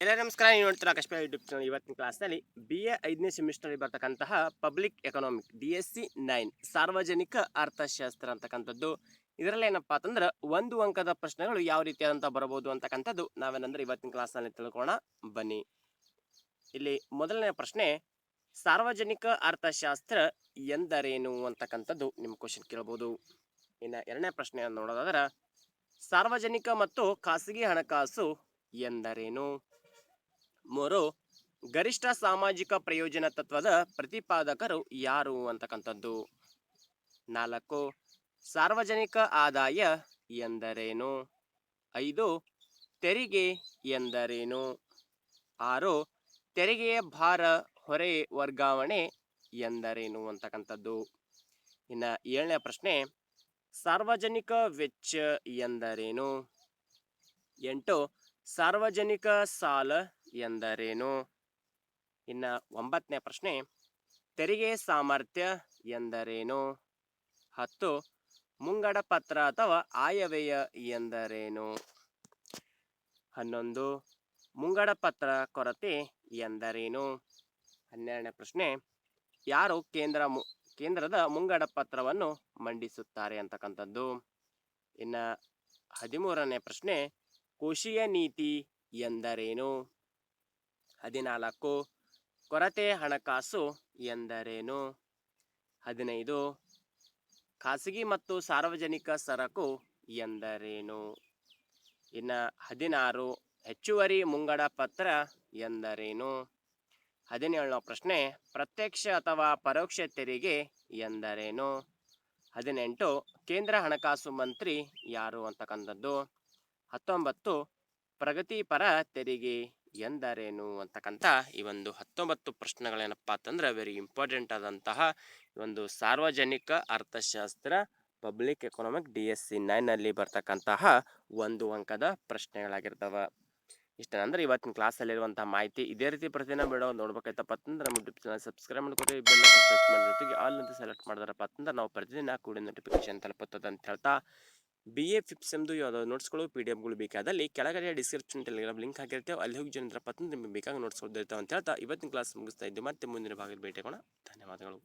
ಎಲ್ಲ ನಮಸ್ಕಾರ, ನೀವು ನೋಡ್ತೀರಾ ಕಶ್ಮೀರ ಯೂಟ್ಯೂಬ್ ಚಾನಲ್ ಇವತ್ತಿನ ಕ್ಲಾಸ್ನಲ್ಲಿ ಬಿ ಎ ಐದನೇ ಸೆಮಿಸ್ಟರ್ಗೆ ಬರ್ತಕ್ಕಂತಹ public economic D S C nine ಸಾರ್ವಜನಿಕ ಅರ್ಥಶಾಸ್ತ್ರ ಅಂತಕ್ಕಂಥದ್ದು. ಇದರಲ್ಲಿ ಏನಪ್ಪ ಅಂತಂದ್ರೆ ಒಂದು ಅಂಕದ ಪ್ರಶ್ನೆಗಳು ಯಾವ ರೀತಿಯಾದಂಥ ಬರಬಹುದು ಅಂತಕ್ಕಂಥದ್ದು ನಾವೇನಂದ್ರೆ ಇವತ್ತಿನ ಕ್ಲಾಸ್ನಲ್ಲಿ ತಿಳ್ಕೋಣ ಬನ್ನಿ. ಇಲ್ಲಿ ಮೊದಲನೇ ಪ್ರಶ್ನೆ, ಸಾರ್ವಜನಿಕ ಅರ್ಥಶಾಸ್ತ್ರ ಎಂದರೇನು ಅಂತಕ್ಕಂಥದ್ದು ನಿಮ್ಮ ಕ್ವಶನ್ ಕೇಳ್ಬೋದು. ಇನ್ನು ಎರಡನೇ ಪ್ರಶ್ನೆ ನೋಡೋದಾದ್ರೆ, ಸಾರ್ವಜನಿಕ ಮತ್ತು ಖಾಸಗಿ ಹಣಕಾಸು ಎಂದರೇನು? ಮೂರು ಗರಿಷ್ಠ ಸಾಮಾಜಿಕ ಪ್ರಯೋಜನ ತತ್ವದ ಪ್ರತಿಪಾದಕರು ಯಾರು ಅಂತಕ್ಕಂಥದ್ದು? ನಾಲ್ಕು, ಸಾರ್ವಜನಿಕ ಆದಾಯ ಎಂದರೇನು? ಐದು, ತೆರಿಗೆ ಎಂದರೇನು? ಆರು, ತೆರಿಗೆಯ ಭಾರ ಹೊರೆ ವರ್ಗಾವಣೆ ಎಂದರೇನು ಅಂತಕ್ಕಂಥದ್ದು? ಇನ್ನು ಏಳನೇ ಪ್ರಶ್ನೆ, ಸಾರ್ವಜನಿಕ ವೆಚ್ಚ ಎಂದರೇನು? ಎಂಟು, ಸಾರ್ವಜನಿಕ ಸಾಲ ಎಂದರೇನು? ಇನ್ನು ಒಂಬತ್ತನೇ ಪ್ರಶ್ನೆ, ತೆರಿಗೆ ಸಾಮರ್ಥ್ಯ ಎಂದರೇನು? ಹತ್ತು, ಮುಂಗಡ ಪತ್ರ ಅಥವಾ ಆಯವ್ಯಯ ಎಂದರೇನು? ಹನ್ನೊಂದು, ಮುಂಗಡ ಪತ್ರ ಕೊರತೆ ಎಂದರೇನು? ಹನ್ನೆರಡನೇ ಪ್ರಶ್ನೆ, ಯಾರು ಕೇಂದ್ರ ಮು- ಕೇಂದ್ರದ ಮುಂಗಡ ಪತ್ರವನ್ನು ಮಂಡಿಸುತ್ತಾರೆ ಅಂತಕ್ಕಂಥದ್ದು? ಇನ್ನು ಹದಿಮೂರನೇ ಪ್ರಶ್ನೆ, ಕೋಶೀಯ ನೀತಿ ಎಂದರೇನು? ಹದಿನಾಲ್ಕು ಕೊರತೆ ಹಣಕಾಸು ಎಂದರೇನು? ಹದಿನೈದು ಖಾಸಗಿ ಮತ್ತು ಸಾರ್ವಜನಿಕ ಸರಕು ಎಂದರೇನು? ಇನ್ನು ಹದಿನಾರು ಹೆಚ್ಚುವರಿ ಮುಂಗಡ ಪತ್ರ ಎಂದರೇನು? ಹದಿನೇಳನೇ ಪ್ರಶ್ನೆ, ಪ್ರತ್ಯಕ್ಷ ಅಥವಾ ಪರೋಕ್ಷ ತೆರಿಗೆ ಎಂದರೇನು? ಹದಿನೆಂಟು, ಕೇಂದ್ರ ಹಣಕಾಸು ಮಂತ್ರಿ ಯಾರು ಅಂತಕ್ಕಂಥದ್ದು? ಹತ್ತೊಂಬತ್ತು, ಪ್ರಗತಿಪರ ತೆರಿಗೆ ಎಂದರೇನು ಅಂತಕ್ಕಂಥ ಈ ಒಂದು ಹತ್ತೊಂಬತ್ತು ಪ್ರಶ್ನೆಗಳೇನಪ್ಪ ಅಂತಂದ್ರೆ ವೆರಿ ಇಂಪಾರ್ಟೆಂಟ್ ಆದಂತಹ ಒಂದು ಸಾರ್ವಜನಿಕ ಅರ್ಥಶಾಸ್ತ್ರ public economic D S C ನೈನಲ್ಲಿ ಬರ್ತಕ್ಕಂತಹ ಒಂದು ಅಂಕದ ಪ್ರಶ್ನೆಗಳಾಗಿರ್ತವೆ. ಇಷ್ಟೇನಂದ್ರೆ ಇವತ್ತಿನ ಕ್ಲಾಸಲ್ಲಿರುವಂಥ ಮಾಹಿತಿ ಇದೇ ರೀತಿ ಪ್ರತಿದಿನ ಬಿಡೋ ನೋಡ್ಬೇಕಾಯ್ತಪ್ಪ ಅಂತಂದ್ರೆ ನಮ್ಮ ಯೂಟ್ಯೂಬ್ ಚಾನಲ್ ಸಬ್ಸ್ಕ್ರೈಬ್ ಮಾಡ್ಕೊಳ್ಳಿ ಬೆಲ್ ಪ್ರೆಸ್ ಮಾಡಿ ಜೊತೆಗೆ ಆಲ್ ಅಂತ ಸೆಲೆಕ್ಟ್ ಮಾಡಿದಾರಪ್ಪ ಅಂತಂದ್ರೆ ನಾವು ಪ್ರತಿದಿನ ಕೂಡ ನೋಟಿಫಿಕೇಶನ್ ತಲುಪುತ್ತದೆ ಅಂತ ಹೇಳ್ತಾ ಬಿ ಎ ಫಿಫ್ಸ್ ಎಂದು ಯಾವುದೋ ನೋಟ್ಸ್ಗಳು, ಪಿ ಡಿ ಎಫ್ಗಳು ಬೇಕಾದಲ್ಲಿ ಕೆಳಗಡೆ ಡಿಸ್ಕ್ರಿಪ್ಷನ್ ಟೆಲಿಗ್ರಾಮ್ ಲಿಂಕ್ ಹಾಕಿರ್ತೇವೆ. ಅಲ್ಲಿ ಹೋಗಿ ಜನರ ಪತ್ನಿ ನಿಮಗೆ ಬೇಕಾಗಿ ಇರ್ತಾವೆ ಅಂತ ಹೇಳ್ತಾ ಇವತ್ತಿನ ಕ್ಲಾಸ್ ಮುಗಿಸ್ತಾ ಇದ್ದು ಮತ್ತೆ ಮುಂದಿನ ಭಾಗದಲ್ಲಿ ಭೇಟಿಯಾಗೋಣ ಧನ್ಯವಾದಗಳು.